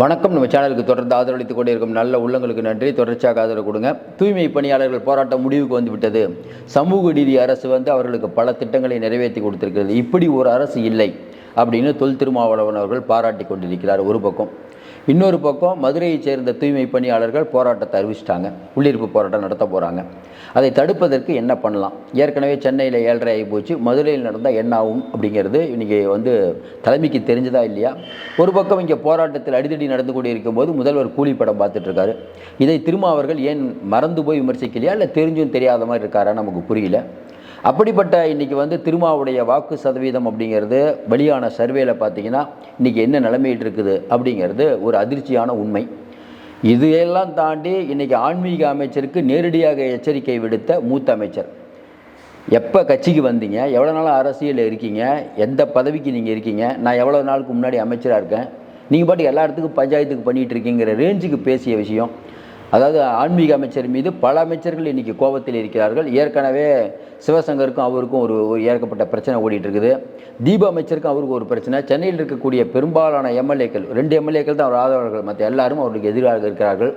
வணக்கம். நம்ம சேனலுக்கு தொடர்ந்து ஆதரவளித்துக் கொண்டிருக்கும் நல்ல உள்ளங்களுக்கு நன்றி. தொடர்ச்சியாக ஆதரவு கொடுங்க. தூய்மை பணியாளர்கள் போராட்டம் முடிவுக்கு வந்துவிட்டது. சமூக நீதி அரசு வந்து அவர்களுக்கு பல திட்டங்களை நிறைவேற்றி கொடுத்திருக்கிறது. இப்படி ஒரு அரசு இல்லை அப்படின்னு தொல் திருமாவளவன் அவர்கள் பாராட்டி கொண்டிருக்கிறார். ஒரு பக்கம் இன்னொரு பக்கம் மதுரையைச் சேர்ந்த தூய்மை பணியாளர்கள் போராட்டத்தை அறிவிச்சிட்டாங்க. உள்ளிருப்பு போராட்டம் நடத்த போகிறாங்க அதை தடுப்பதற்கு என்ன பண்ணலாம்? ஏற்கனவே சென்னையில் ஏழரை ஆகி போச்சு. மதுரையில் நடந்தால் என்ன ஆகும் அப்படிங்கிறது இன்றைக்கி வந்து தலைமைக்கு தெரிஞ்சதா இல்லையா? ஒரு பக்கம் இங்கே போராட்டத்தில் அடிதடி நடந்து கொண்டு இருக்கும்போது முதல்வர் கூலி படம் பார்த்துட்ருக்காரு இதை திரும்ப அவர்கள் ஏன் மறந்து போய் விமர்சிக்கலையா? இல்லை தெரிஞ்சும் தெரியாத மாதிரி இருக்காரா நமக்கு புரியல. அப்படிப்பட்ட இன்றைக்கி வந்து திருமாவுடைய வாக்கு சதவீதம் அப்படிங்கிறது வெளியான சர்வேல பார்த்தீங்கன்னா இன்றைக்கி என்ன நிலைமையிட்டு இருக்குது அப்படிங்கிறது ஒரு அதிர்ச்சியான உண்மை. இதையெல்லாம் தாண்டி இன்றைக்கி ஆன்மீக அமைச்சருக்கு நேரடியாக எச்சரிக்கை விடுத்த மூத்த அமைச்சர். எப்போ கட்சிக்கு வந்தீங்க? எவ்வளோ நாள் அரசியலில் இருக்கீங்க? எந்த பதவிக்கு நீங்கள் இருக்கீங்க? நான் எவ்வளோ நாளுக்கு முன்னாடி அமைச்சராக இருக்கேன்? நீங்கள் பாட்டு எல்லா இடத்துக்கும் பஞ்சாயத்துக்கு பண்ணிகிட்டு இருக்கீங்கிற ரேஞ்சுக்கு பேசிய விஷயம். அதாவது ஆன்மீக அமைச்சர் மீது பல அமைச்சர்கள் இன்றைக்கி கோபத்தில் இருக்கிறார்கள். ஏற்கனவே சிவசங்கருக்கும் அவருக்கும் ஒரு ஒரு ஏற்கப்பட்ட பிரச்சனை ஓடிட்டு இருக்குது தீப அமைச்சருக்கும் அவருக்கும் ஒரு பிரச்சனை. சென்னையில் இருக்கக்கூடிய பெரும்பாலான எம்எல்ஏக்கள் ரெண்டு எம்எல்ஏக்கள் தான் அவர் ஆதரவாளர்கள் மற்ற எல்லாரும் அவருக்கு எதிராக இருக்கிறார்கள்.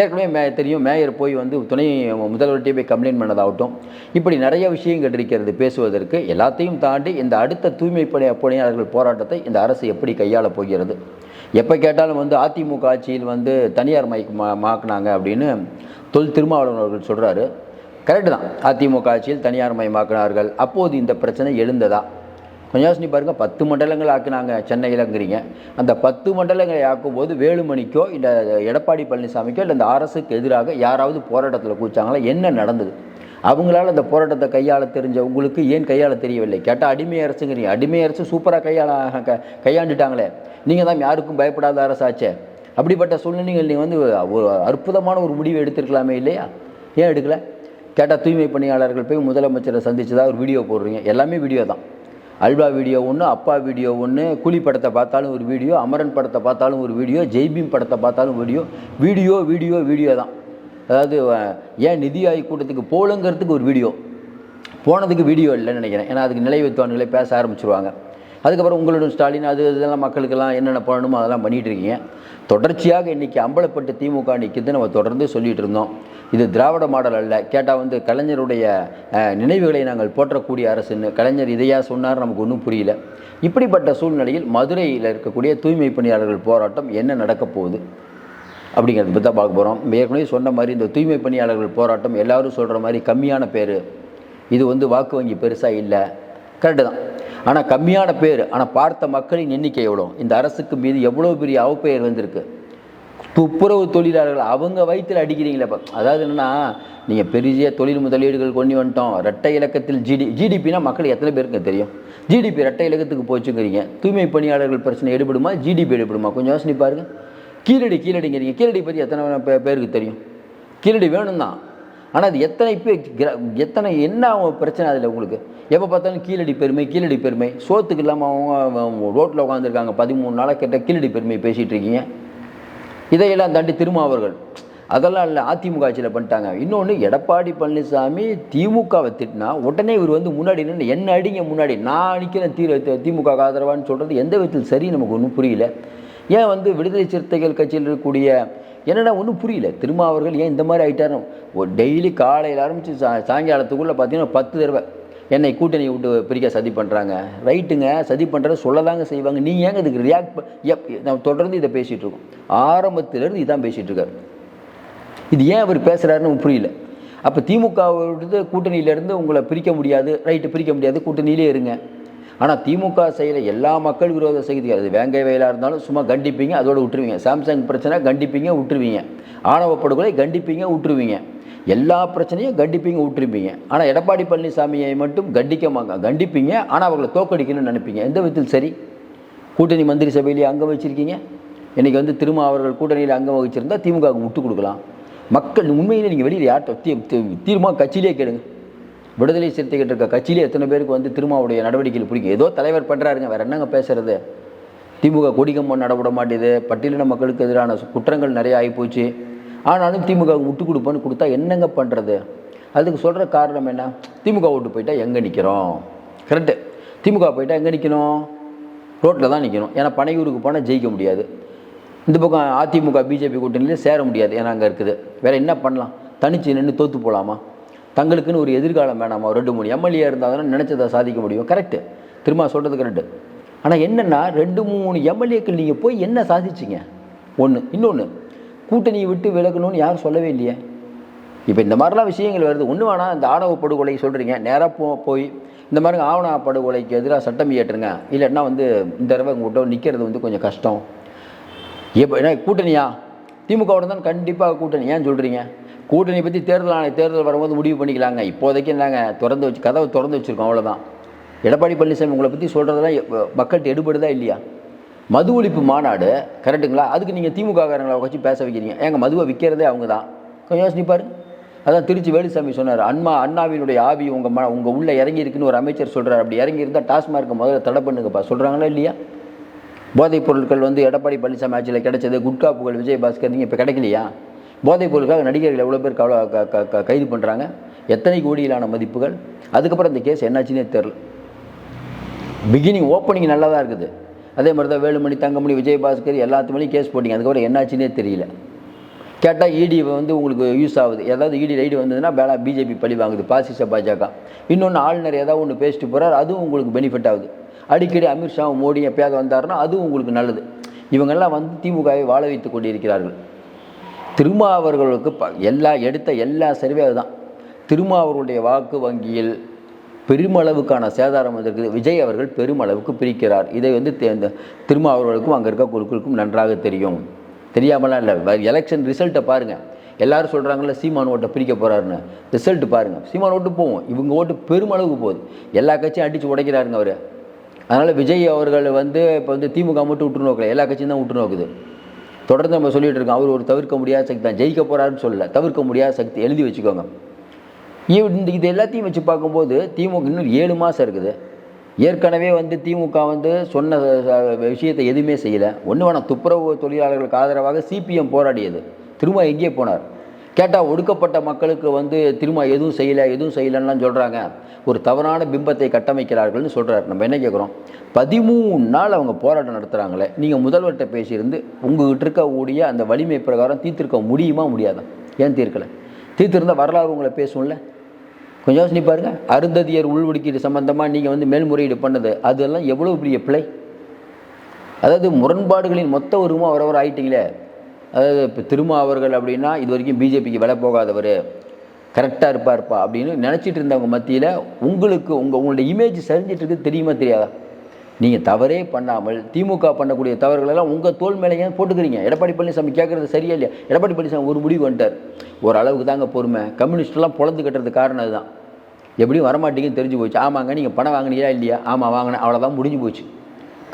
ஏற்கனவே மே தெரியும் மேயர் போய் வந்து துணை முதல்வர்கிட்டே போய் கம்ப்ளைண்ட் பண்ணதாகட்டும். இப்படி நிறைய விஷயங்கள் இருக்கிறது பேசுவதற்கு. எல்லாத்தையும் தாண்டி இந்த அடுத்த தூய்மை பணி பணியாளர்கள் போராட்டத்தை இந்த அரசு எப்படி கையாளப் போகிறது? எப்போ கேட்டாலும் வந்து அதிமுக ஆட்சியில் வந்து தனியார் மைக் மா மாக்குனாங்க அப்படின்னு தொல் திருமாவளவன் அவர்கள் சொல்கிறாரு கரெக்டு தான். அதிமுக ஆட்சியில் தனியார் மயமாக்கினார்கள் அப்போது இந்த பிரச்சனை எழுந்ததா? கொஞ்சம் யோசனை பாருங்கள் பத்து மண்டலங்கள் ஆக்குனாங்க சென்னையிலங்கிறீங்க அந்த பத்து மண்டலங்களை ஆக்கும்போது வேலுமணிக்கோ இல்லை எடப்பாடி பழனிசாமிக்கோ இல்லை இந்த அரசுக்கு எதிராக யாராவது போராட்டத்தில் கூச்சாங்களா என்ன நடந்தது? அவங்களால அந்த போராட்டத்தை கையாள தெரிஞ்ச உங்களுக்கு ஏன் கையாள தெரியவில்லை? கேட்டால் அடிமை அரசுங்கிறீங்க அடிமை அரசு சூப்பராக கையாள க கையாண்டுட்டாங்களே. நீங்கள் தான் யாருக்கும் பயப்படாத அரசாச்சே. அப்படிப்பட்ட சூழ்நிலைகள் நீங்கள் வந்து ஒரு அற்புதமான ஒரு முடிவு எடுத்திருக்கலாமே இல்லையா? ஏன் எடுக்கல? கேட்டால் தூய்மை பணியாளர்கள் போய் முதலமைச்சரை சந்திச்சதா ஒரு வீடியோ போடுறீங்க. எல்லாமே வீடியோ தான். அல்வா வீடியோ ஒன்று அப்பா வீடியோ ஒன்று கூலி படத்தை பார்த்தாலும் ஒரு வீடியோ அமரன் படத்தை பார்த்தாலும் ஒரு வீடியோ ஜெய்பீம் படத்தை பார்த்தாலும் வீடியோ. வீடியோ வீடியோ வீடியோ தான். அதாவது ஏன் நிதி ஆய்வு கூட்டத்துக்கு போகலங்கிறதுக்கு ஒரு வீடியோ. போனதுக்கு வீடியோ இல்லைன்னு நினைக்கிறேன். ஏன்னா அதுக்கு நிலை பேச ஆரம்பிச்சிருவாங்க. அதுக்கப்புறம் உங்களுடன் ஸ்டாலின் அது இதெல்லாம் மக்களுக்கெல்லாம் என்னென்ன பண்ணணுமோ அதெல்லாம் பண்ணிகிட்டு இருக்கீங்க. தொடர்ச்சியாக இன்றைக்கி அம்பலப்பட்டு திமுக நிற்கிது நம்ம தொடர்ந்து சொல்லிகிட்டு இருந்தோம். இது திராவிட மாடல் அல்ல. கேட்டால் வந்து கலைஞருடைய நினைவுகளை நாங்கள் போற்றக்கூடிய அரசுன்னு. கலைஞர் இதையா சொன்னார் நமக்கு ஒன்றும் புரியல. இப்படிப்பட்ட சூழ்நிலையில் மதுரையில் இருக்கக்கூடிய தூய்மை பணியாளர்கள் போராட்டம் என்ன நடக்கப் போகுது? அப்படிங்கிறத பற்றி தான் பார்க்க போகிறோம் ஏற்கனவே சொன்ன மாதிரி இந்த தூய்மை பணியாளர்கள் போராட்டம் எல்லோரும் சொல்கிற மாதிரி கம்மியான பேர். இது வந்து வாக்கு வங்கி பெருசாக இல்லை. கரெக்டு தான். ஆனால் கம்மியான பேர் ஆனால் பார்த்த மக்களின் எண்ணிக்கை எவ்வளோ? இந்த அரசுக்கு மீது எவ்வளோ பெரிய அவப்பெயர் வந்திருக்கு? துப்புரவு தொழிலாளர்கள் அவங்க வயிற்றில் அடிக்கிறீங்களே இப்போ அதாவது என்னென்னா நீங்கள் பெரிய தொழில் முதலீடுகள் கொண்டு வந்துட்டோம். ரெட்டை இலக்கத்தில் ஜிடி ஜிடிபினா மக்கள் எத்தனை பேருக்கு தெரியும்? ஜிடிபி ரெட்டை இலக்கத்துக்கு போச்சுங்கிறீங்க. தூய்மை பணியாளர்கள் பிரச்சனை எடுபடுமா? ஜிடிபி எடுபடுமா? கொஞ்சம் யோசனை பாருங்கள் கீழடி கீழடிங்கிறீங்க கீழடி பற்றி எத்தனை பேருக்கு தெரியும்? கீழடி வேணும் தான் ஆனால் அது எத்தனை பேர் கிர- எத்தனை என்ன பிரச்சனை அதில் உங்களுக்கு? எப்போ பார்த்தாலும் கீழடி பெருமை கீழடி பெருமை. சோத்துக்கு இல்லாமல் அவங்க ரோட்டில் உட்காந்துருக்காங்க பதிமூணு நாளாக கேட்ட கீழடி பெருமை பேசிகிட்டு இருக்கீங்க. இதையெல்லாம் தாண்டி திருமாவர்கள். அதெல்லாம் இல்லை அதிமுக ஆட்சியில் பண்ணிட்டாங்க. இன்னொன்று எடப்பாடி பழனிசாமி திமுகவை திட்டினா உடனே இவர் வந்து முன்னாடி நின்று என்ன அடிங்க முன்னாடி? நான் அடிக்கிறேன் தீ திமுக ஆதரவான்னு சொல்கிறது எந்த விதத்தில் சரி? நமக்கு ஒன்றும் புரியல. ஏன் வந்து விடுதலை சிறுத்தைகள் கட்சியில் இருக்கக்கூடிய என்னடா ஒன்றும் புரியல. திருமாவர்கள் ஏன் இந்த மாதிரி ஆகிட்டாரு ஒரு டெய்லி காலையில் ஆரம்பித்து சா சாயங்காலத்துக்குள்ளே பார்த்தீங்கன்னா பத்து தடவை என்னை கூட்டணி விட்டு பிரிக்க சதி பண்ணுறாங்க ரைட்டுங்க சதி பண்ணுறது சொல்லதாங்க செய்வாங்க. நீ ஏங்க இதுக்கு ரியாக்ட் எப் நம்ம தொடர்ந்து இதை பேசிகிட்டு இருக்கோம். ஆரம்பத்திலேருந்து இதான் பேசிகிட்டு இருக்காரு. இது ஏன் அவர் பேசுகிறாருன்னு புரியல. அப்போ திமுகவோட கூட்டணியிலேருந்து உங்களை பிரிக்க முடியாது ரைட்டு பிரிக்க முடியாது கூட்டணியிலே இருங்க. ஆனால் திமுக செய்கிற எல்லா மக்கள் விரோத செய்திகள் அது வேங்கை வயலாக இருந்தாலும் சும்மா கண்டிப்பீங்க அதோடு விட்டுருவீங்க. சாம்சங் பிரச்சனை கண்டிப்பீங்க விட்டுருவீங்க. ஆணவ படுகொலை கண்டிப்பீங்க விட்டுருவீங்க. எல்லா பிரச்சனையும் கண்டிப்பீங்க விட்டுருப்பீங்க. ஆனால் எடப்பாடி பழனிசாமியை மட்டும் கண்டிக்க மாங்க கண்டிப்பீங்க ஆனால் அவர்களை தோக்கடிக்கணும்னு நினைப்பீங்க. எந்த விதத்தில் சரி? கூட்டணி மந்திரி சபையிலேயே அங்கம் வச்சிருக்கீங்க? இன்றைக்கி வந்து திரும்ப அவர்கள் கூட்டணியில் அங்கம் வகிச்சிருந்தால் திமுகவுக்கு விட்டு கொடுக்கலாம். மக்கள் உண்மையிலே நீங்கள் வெளியில் யார்கிட்ட தீ தீர்மானம் கட்சியிலே கேளுங்க. விடுதலை சிறுத்தைகள் இருக்க கட்சியிலே எத்தனை பேருக்கு வந்து திருமாவுடைய நடவடிக்கைகள் பிடிக்கும்? ஏதோ தலைவர் பண்ணுறாருங்க வேற என்னங்க பேசுறது? திமுக கொடிக்கம்பம் நடவிட மாட்டேது பட்டியலின மக்களுக்கு எதிரான குற்றங்கள் நிறைய ஆகிப்போச்சு ஆனாலும் திமுக விட்டு கொடுப்போன்னு கொடுத்தா என்னங்க பண்ணுறது அதுக்கு சொல்கிற காரணம் என்ன? திமுக ஓட்டு போயிட்டா எங்கே நிற்கிறோம் கரெக்டு திமுக போயிட்டா எங்கே நிற்கணும் ரோட்டில் தான் நிற்கணும் ஏன்னா பனையூருக்கு போனால் ஜெயிக்க முடியாது. இந்த பக்கம் அதிமுக பிஜேபி கூட்டணியில சேர முடியாது. ஏன்னா அங்கே இருக்குது. வேறு என்ன பண்ணலாம்? தனிச்சு நின்று தோற்று போகலாமா தங்களுக்குன்னு ஒரு எதிர்காலம் வேணாமா? ரெண்டு மூணு எம்எல்ஏ இருந்தால் நினச்சதை சாதிக்க முடியும். கரெக்டு திரும்ப சொல்கிறது கரெக்டு ஆனால் என்னென்னா ரெண்டு மூணு எம்எல்ஏக்கள் நீங்கள் போய் என்ன சாதிச்சிங்க? ஒன்று இன்னொன்று கூட்டணியை விட்டு விலகணும்னு யாரும் சொல்லவே இல்லையே? இப்போ இந்த மாதிரிலாம் விஷயங்கள் வருது. ஒன்று வேணாம் இந்த ஆணவ படுகொலை சொல்கிறீங்க நேராக போ போய் இந்த மாதிரி ஆவண படுகொலைக்கு எதிராக சட்டம் இயற்றுங்க. இல்லைன்னா வந்து இந்த தடவை உங்கள்கிட்ட நிற்கிறது வந்து கொஞ்சம் கஷ்டம். எப்போ ஏன்னா கூட்டணியா? திமுகவோட தான் கண்டிப்பாக கூட்டணி. ஏன் சொல்கிறீங்க கூட்டணி பற்றி தேர்தல் ஆணைய தேர்தல் வரும்போது முடிவு பண்ணிக்கலாங்க. இப்போதைக்கு நாங்கள் திறந்து வச்சு கதவை திறந்து வச்சுருக்கோம் அவ்வளோதான் எடப்பாடி பழனிசாமி உங்களை பற்றி சொல்கிறதெல்லாம் மக்கள்கிட்ட எடுபடுதா இல்லையா? மது ஒழிப்பு மாநாடு கரெக்டுங்களா? அதுக்கு நீங்கள் திமுககாரங்களை வச்சு பேச வைக்கிறீங்க. ஏங்க மதுவை விற்கிறதே அவங்க தான் கொஞ்சம் யோசிச்சு அதான் திருச்சி வேலுசாமி சொன்னார் அன்மா அண்ணாவினுடைய ஆவி உங்கள் ம உங்கள் உள்ளே இறங்கி இருக்குன்னு ஒரு அமைச்சர் சொல்கிறார் அப்படி இறங்கி இருந்தால் டாஸ்மார்க்கை முதல்ல தடை பண்ணுங்கப்பா. சொல்கிறாங்களா இல்லையா? போதைப் பொருட்கள் வந்து எடப்பாடி பழனிசாமி ஆட்சியில் கிடைச்சது குட்கா புகழ் விஜயபாஸ்கர் நீங்கள் இப்போ கிடைக்கலையா? போதைப் பொருளுக்காக நடிகர்கள் எவ்வளோ பேர் கவலை க- கைது பண்ணுறாங்க எத்தனை கோடியிலான மதிப்புகள்? அதுக்கப்புறம் இந்த கேஸ் என்னாச்சுன்னே தெரில. பிகினிங் ஓப்பனிங் நல்லா தான் இருக்குது. அதே மாதிரி தான் வேலுமணி தங்கமணி விஜயபாஸ்கர் எல்லாத்து கேஸ் போட்டிங்க. அதுக்கப்புறம் என்னாச்சுன்னே தெரியல. கேட்டால் இடி வந்து உங்களுக்கு யூஸ் ஆகுது. ஏதாவது இடி ரைடு வந்ததுன்னா பேலா பிஜேபி பழி வாங்குது. பாசிச பாஜக. இன்னொன்று ஆளுநர் ஏதாவது ஒன்று பேசிட்டு போகிறார் அதுவும் உங்களுக்கு பெனிஃபிட் ஆகுது. அடிக்கடி அமித்ஷா மோடி எப்பயாவது வந்தாருன்னா அதுவும் உங்களுக்கு நல்லது. இவங்கெல்லாம் வந்து திமுகவை வாழ வைத்து கொண்டிருக்கிறார்கள். திருமாவர்களுக்கு ப எல்லா எடுத்த எல்லா சர்வே அதுதான். திருமாவருடைய வாக்கு வங்கியில் பெருமளவுக்கான சேதாரம் வந்திருக்குது. விஜய் அவர்கள் பெருமளவுக்கு பிரிக்கிறார். இதை வந்து இந்த திருமாவர்களுக்கும் அங்கே இருக்க குழுக்களுக்கும் நன்றாக தெரியும். தெரியாமலாம் இல்லை. எலெக்ஷன் ரிசல்ட்டை பாருங்கள் எல்லாரும் சொல்கிறாங்கல்ல சீமான் ஓட்டை பிரிக்க போகிறாருன்னு ரிசல்ட்டு பாருங்கள் சீமான் ஓட்டு போவோம். இவங்க ஓட்டு பெருமளவுக்கு போகுது. எல்லா கட்சியும் அடித்து உடைக்கிறாருங்க அவர். அதனால் விஜய் அவர்கள் வந்து இப்போ வந்து திமுக மட்டும் விட்டு நோக்கலை. எல்லா கட்சியும் தான் விட்டு நோக்குது. தொடர்ந்து நம்ம சொல்லிகிட்டு இருக்கோம் அவர் ஒரு தவிர்க்க முடியாத சக்தி தான் ஜெயிக்க போகிறாருன்னு சொல்லலை தவிர்க்க முடியாத சக்தி எழுதி வச்சுக்கோங்க. இவ் இந்த இது எல்லாத்தையும் வச்சு பார்க்கும்போது திமுக இன்னும் ஏழு மாதம் இருக்குது. ஏற்கனவே வந்து திமுக வந்து சொன்ன விஷயத்தை எதுவுமே செய்யலை. ஒன்று வேணாம் துப்புரவு தொழிலாளர்களுக்கு ஆதரவாக சிபிஎம் போராடியது. திரும்ப எங்கே போனார். கேட்டால் ஒடுக்கப்பட்ட மக்களுக்கு வந்து திரும்ப எதுவும் செய்யலை எதுவும் செய்யலைன்னுலாம் சொல்கிறாங்க ஒரு தவறான பிம்பத்தை கட்டமைக்கிறார்கள்னு சொல்கிறார் நம்ம என்ன கேட்குறோம் பதிமூணு நாள் அவங்க போராட்டம் நடத்துகிறாங்களே நீங்கள் முதல்வர்கிட்ட பேசியிருந்து உங்ககிட்ட இருக்கக்கூடிய அந்த வலிமை பிரகாரம் தீர்த்திருக்க முடியுமா முடியாதா? ஏன் தீர்க்கலை? தீர்த்திருந்தால் வரலாறு உங்களை பேசும்ல? கொஞ்சம் யோசனை பாருங்கள் அருந்ததியர் உள்ஒடுக்கீடு சம்பந்தமாக நீங்கள் வந்து மேல்முறையீடு பண்ணது அதெல்லாம் எவ்வளோ பெரிய பிழை? அதாவது முரண்பாடுகளின் மொத்த உருவமாக அவரவர் ஆயிட்டீங்களே. அதாவது இப்போ திருமாவர்கள் அப்படின்னா இது வரைக்கும் பிஜேபிக்கு விலை போகாதவர். கரெக்டாக இருப்பார்ப்பா அப்படின்னு நினச்சிட்டு இருந்தவங்க மத்தியில் உங்களுக்கு உங்கள் உங்களுடைய இமேஜ் சரிஞ்சிட்ருக்கு தெரியுமா தெரியாதா? நீங்கள் தவறே பண்ணாமல் திமுக பண்ணக்கூடிய தவறுகளெல்லாம் உங்கள் தோல் மேலேயே போட்டுக்கிறீங்க. எடப்பாடி பழனிசாமி கேட்குறது சரியா இல்லையா? எடப்பாடி பழனிசாமி ஒரு முடிவு வந்துட்டார். ஓரளவுக்கு தாங்க பொறுமை. கம்யூனிஸ்ட்லாம் பொழந்து கட்டுறதுக்கு காரணம் அதுதான். எப்படியும் வரமாட்டீங்கன்னு தெரிஞ்சு போச்சு. ஆமாங்க நீங்கள் பணம் வாங்கினீங்களா இல்லையா? ஆமாம் வாங்கினேன். அவ்வளோதான் முடிஞ்சு போச்சு.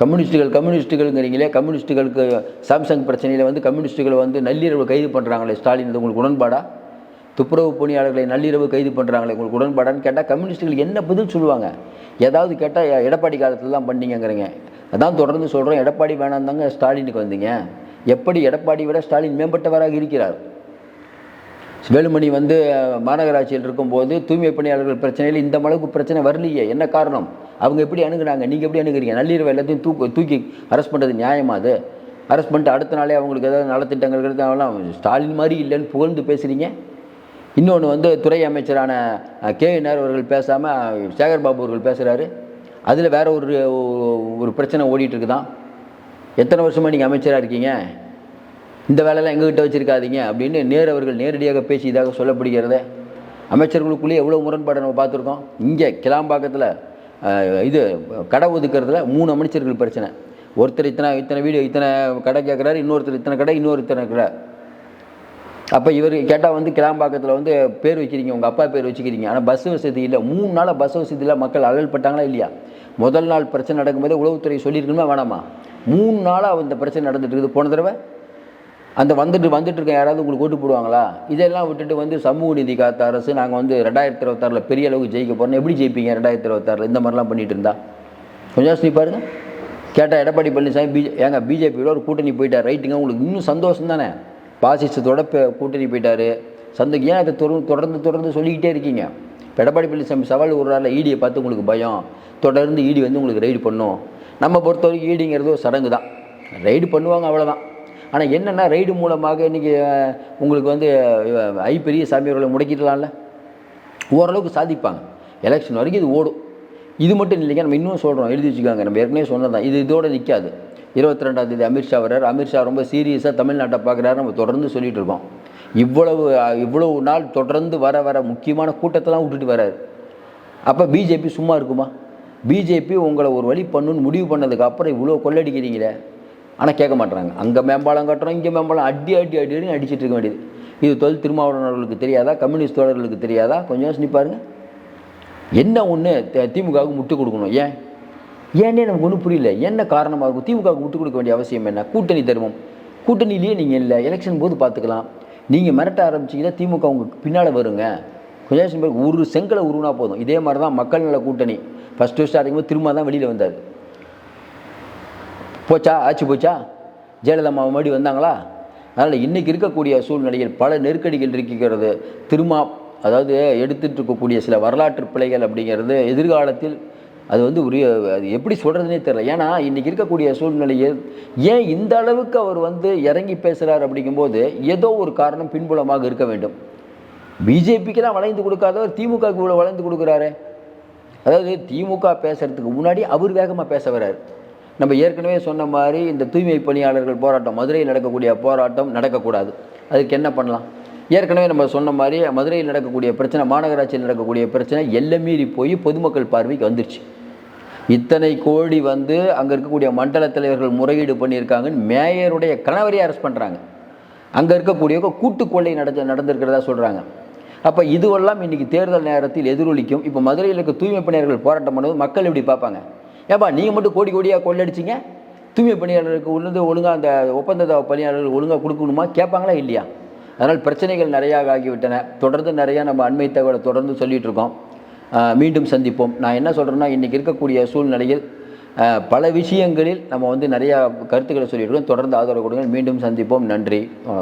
கம்யூனிஸ்ட்டுகள் கம்யூனிஸ்ட்டுகள்ங்கிறீங்களே கம்யூனிஸ்ட்டுகளுக்கு சாம்சங் பிரச்சனையில் வந்து கம்யூனிஸ்ட்டுகளை வந்து நள்ளிரவு கைது பண்ணுறாங்களே ஸ்டாலின் இது உங்களுக்கு உடன்பாடா? துப்புரவு பணியாளர்களை நள்ளிரவு கைது பண்ணுறாங்களே உங்களுக்கு உடன்பாடான்னு கேட்டால் கம்யூனிஸ்ட்டுகள் என்ன பதில் சொல்லுவாங்க? ஏதாவது கேட்டால் எடப்பாடி காலத்தில் தான் பண்ணீங்கங்கிறீங்க. அதான் தொடர்ந்து சொல்கிறோம் எடப்பாடி வேணாம் தாங்க ஸ்டாலினுக்கு வந்தீங்க. எப்படி எடப்பாடி விட ஸ்டாலின் மேம்பட்டவராக இருக்கிறார்? வேலுமணி வந்து மாநகராட்சியில் இருக்கும்போது தூய்மை பணியாளர்கள் பிரச்சனையில் இந்த அளவுக்கு பிரச்சனை வரலையே என்ன காரணம்? அவங்க எப்படி அணுகுனாங்க? நீங்கள் எப்படி அணுகுறீங்க? நள்ளிரவு எல்லாத்தையும் தூக்கு தூக்கி அரெஸ்ட் பண்ணுறது நியாயமா அது? அரெஸ்ட் பண்ணிட்டு அடுத்த நாளே அவங்களுக்கு ஏதாவது நலத்திட்டங்கள் இருக்கிறது ஸ்டாலின் மாதிரி இல்லைன்னு புகழ்ந்து பேசுகிறீங்க இன்னொன்று வந்து துறை அமைச்சரான கே. என்ஆர் அவர்கள் பேசாமல் சேகர் பாபு அவர்கள் பேசுகிறாரு அதில் வேற ஒரு ஒரு பிரச்சனை ஓடிட்டுருக்கு இருக்குதான். எத்தனை வருஷமாக நீங்கள் அமைச்சராக இருக்கீங்க? இந்த வேலையெல்லாம் எங்ககிட்ட வச்சுருக்காதீங்க அப்படின்னு நேர் அவர்கள் நேரடியாக பேசியதாக சொல்லப்படுகிறதே அமைச்சர்களுக்குள்ளேயே எவ்வளோ முரண்பாடு நம்ம பார்த்துருக்கோம். இங்கே கிளாம்பாக்கத்தில் இது கடை ஒதுக்கிறதுல மூணு அமைச்சர்கள் பிரச்சனை. ஒருத்தர் இத்தனை இத்தனை வீடு இத்தனை கடை கேட்குறாரு இன்னொருத்தர் இத்தனை கடை இன்னொரு இத்தனை கடை. அப்போ இவர் கேட்டால் வந்து கிளாம்பாக்கத்தில் வந்து பேர் வைக்கிறீங்க உங்கள் அப்பா பேர் வச்சுக்கிறீங்க ஆனால் பஸ் வசதி இல்லை. மூணு நாளாக பஸ் வசதியில் மக்கள் அழல் பட்டாங்களா இல்லையா? முதல் நாள் பிரச்சனை நடக்கும்போதே உளவுத்துறை சொல்லியிருக்கணுமா வேணாமா? மூணு நாளாக இந்த பிரச்சனை நடந்துட்டு இருக்குது. போன தடவை அந்த வந்துட்டு வந்துட்டு இருக்க யாராவது உங்களுக்கு ஓட்டு போடுவாங்களா? இதெல்லாம் விட்டுட்டு வந்து சமூக நீதி காத்த அரசு நாங்கள் வந்து ரெண்டாயிரத்தி இருபத்தாறில் பெரிய அளவுக்கு ஜெயிக்க போகிறோம் எப்படி ஜெயிப்பீங்க ரெண்டாயிரத்தி இருபத்தாறில் இந்த மாதிரிலாம் பண்ணிட்டு இருந்தா? கொஞ்சம் யோசனை பாருங்க. கேட்டால் எடப்பாடி பழனிசாமி பிஜே ஏங்க பிஜேபியோட ஒரு கூட்டணி போயிட்டார். ரைட்டுங்க உங்களுக்கு இன்னும் சந்தோஷம் தானே? பாசிசத்தோட கூட்டணி போயிட்டாரு. சந்தைக்கு ஏன் அதை தொடர்ந்து தொடர்ந்து தொடர்ந்து சொல்லிக்கிட்டே இருக்கீங்க? இப்போ எடப்பாடி பழனிசாமி சவால் விடுறாரில் ஈடியை பார்த்து உங்களுக்கு பயம். தொடர்ந்து ஈடி வந்து உங்களுக்கு ரைடு பண்ணும். நம்ம பொறுத்த வரைக்கும் ஈடிங்கிறது ஒரு சடங்கு தான் ரைடு பண்ணுவாங்க அவ்வளோதான் ஆனால் என்னென்னா ரைடு மூலமாக இன்றைக்கி உங்களுக்கு வந்து ஐ பெரிய சாமியர்களை முடக்கிடலாம்ல? ஓரளவுக்கு சாதிப்பாங்க. எலெக்ஷன் வரைக்கும் இது ஓடும். இது மட்டும் இல்லைங்க நம்ம இன்னும் சொல்கிறோம் எழுதி வச்சுக்காங்க. நம்ம ஏற்கனவே சொன்னதான் இது இதோட நிற்காது இருபத்தி ரெண்டாம் தேதி அமித்ஷா வர்றார். அமித்ஷா ரொம்ப சீரியஸாக தமிழ்நாட்டை பார்க்குறாரு. நம்ம தொடர்ந்து சொல்லிகிட்டு இருக்கோம். இவ்வளவு இவ்வளவு நாள் தொடர்ந்து வர வர முக்கியமான கூட்டத்தெல்லாம் விட்டுட்டு வராரு அப்போ பிஜேபி சும்மா இருக்குமா? பிஜேபி உங்களை ஒரு வழி பண்ணுன்னு முடிவு பண்ணதுக்கு அப்புறம் இவ்வளோ கொள்ளடிக்கிறீங்களே? ஆனால் கேட்க மாட்றாங்க. அங்கே மேம்பாலம் கட்டுறோம் இங்கே மேம்பாலம் அடி அடி அடி அடி அடிச்சிட்டு இருக்க வேண்டியது. இது தொல் திருமாவளவர்களுக்கு தெரியாதா? கம்யூனிஸ்ட் தோழர்களுக்கு தெரியாதா? கொஞ்சம் யோசிச்சு பாருங்கள் என்ன ஒன்று திமுகவுக்கு முட்டு கொடுக்கணும்? ஏன்? ஏன்னே நமக்கு ஒன்றும் புரியல. என்ன காரணமாக இருக்கும்? திமுகவுக்கு முட்டு கொடுக்க வேண்டிய அவசியம் என்ன? கூட்டணி தருமம். கூட்டணியிலேயே நீங்கள் இல்லை. எலெக்ஷன் போது பார்த்துக்கலாம் நீங்கள் மிரட்ட ஆரம்பிச்சீங்கன்னா திமுக உங்களுக்கு பின்னால் வருங்க. கொஞ்சம் யோசிச்சு ஒரு செங்கலை உருவினா போதும். இதே மாதிரி தான் மக்கள் நல கூட்டணி. ஃபஸ்ட்டு ஃபஸ்ட்டு ஆரம்பிக்கும் திரும்ப தான் வெளியில் வந்தார். போச்சா ஆச்சு போச்சா? ஜெயலலிதா அம்மா மறுபடி வந்தாங்களா? அதனால் இன்றைக்கி இருக்கக்கூடிய சூழ்நிலையில் பல நெருக்கடிகள் இருக்கிறது. திருமா அதாவது எடுத்துகிட்டு இருக்கக்கூடிய சில வரலாற்று பிழைகள் அப்படிங்கிறது எதிர்காலத்தில் அது வந்து உரிய அது எப்படி சொல்கிறதுனே தெரியல. ஏன்னா இன்றைக்கி இருக்கக்கூடிய சூழ்நிலையில் ஏன் இந்த அளவுக்கு அவர் வந்து இறங்கி பேசுகிறார் அப்படிங்கும்போது ஏதோ ஒரு காரணம் பின்புலமாக இருக்க வேண்டும். பிஜேபிக்கெல்லாம் வளைந்து கொடுக்காதவர் திமுகவுக்கு இவ்வளோ வளைந்து கொடுக்குறாரே. அதாவது திமுக பேசுகிறதுக்கு முன்னாடி அவர் வேகமாக பேச வர்றாரு. நம்ம ஏற்கனவே சொன்ன மாதிரி இந்த தூய்மை பணியாளர்கள் போராட்டம் மதுரையில் நடக்கக்கூடிய போராட்டம் நடக்கக்கூடாது. அதுக்கு என்ன பண்ணலாம்? ஏற்கனவே நம்ம சொன்ன மாதிரி மதுரையில் நடக்கக்கூடிய பிரச்சனை மாநகராட்சியில் நடக்கக்கூடிய பிரச்சனை எல்லை மீறி போய் பொதுமக்கள் பார்வைக்கு வந்துருச்சு. இத்தனை கோடி வந்து அங்கே இருக்கக்கூடிய மண்டல தலைவர்கள் முறையீடு பண்ணியிருக்காங்கன்னு மேயருடைய கணவரையே அரெஸ்ட் பண்ணுறாங்க அங்கே இருக்கக்கூடிய கூட்டு கொள்ளை நடந்து நடந்திருக்கிறதா சொல்கிறாங்க அப்போ இதுவெல்லாம் இன்றைக்கி தேர்தல் நேரத்தில் எதிரொலிக்கும். இப்போ மதுரையில் இருக்க தூய்மை பணியாளர்கள் போராட்டம் பண்ணும்போது மக்கள் எப்படி பார்ப்பாங்க? ஏப்பா நீங்கள் மட்டும் கோடி கோடியாக கொள்ளடிச்சிங்க? தூய்மை பணியாளருக்கு உள்ளது ஒழுங்காக அந்த ஒப்பந்த பணியாளர்கள் ஒழுங்காக கொடுக்கணுமா? கேட்பாங்களா இல்லையா? அதனால் பிரச்சனைகள் நிறையாக ஆகிவிட்டன. தொடர்ந்து நிறையா நம்ம அண்மை தகவலை தொடர்ந்து சொல்லிகிட்டு இருக்கோம் மீண்டும் சந்திப்போம். நான் என்ன சொல்கிறேன்னா இன்றைக்கி இருக்கக்கூடிய சூழ்நிலையில் பல விஷயங்களில் நம்ம வந்து நிறையா கருத்துக்களை சொல்லிட்டு இருக்கோம் தொடர்ந்து ஆதரவு கொடுங்க மீண்டும் சந்திப்போம். நன்றி.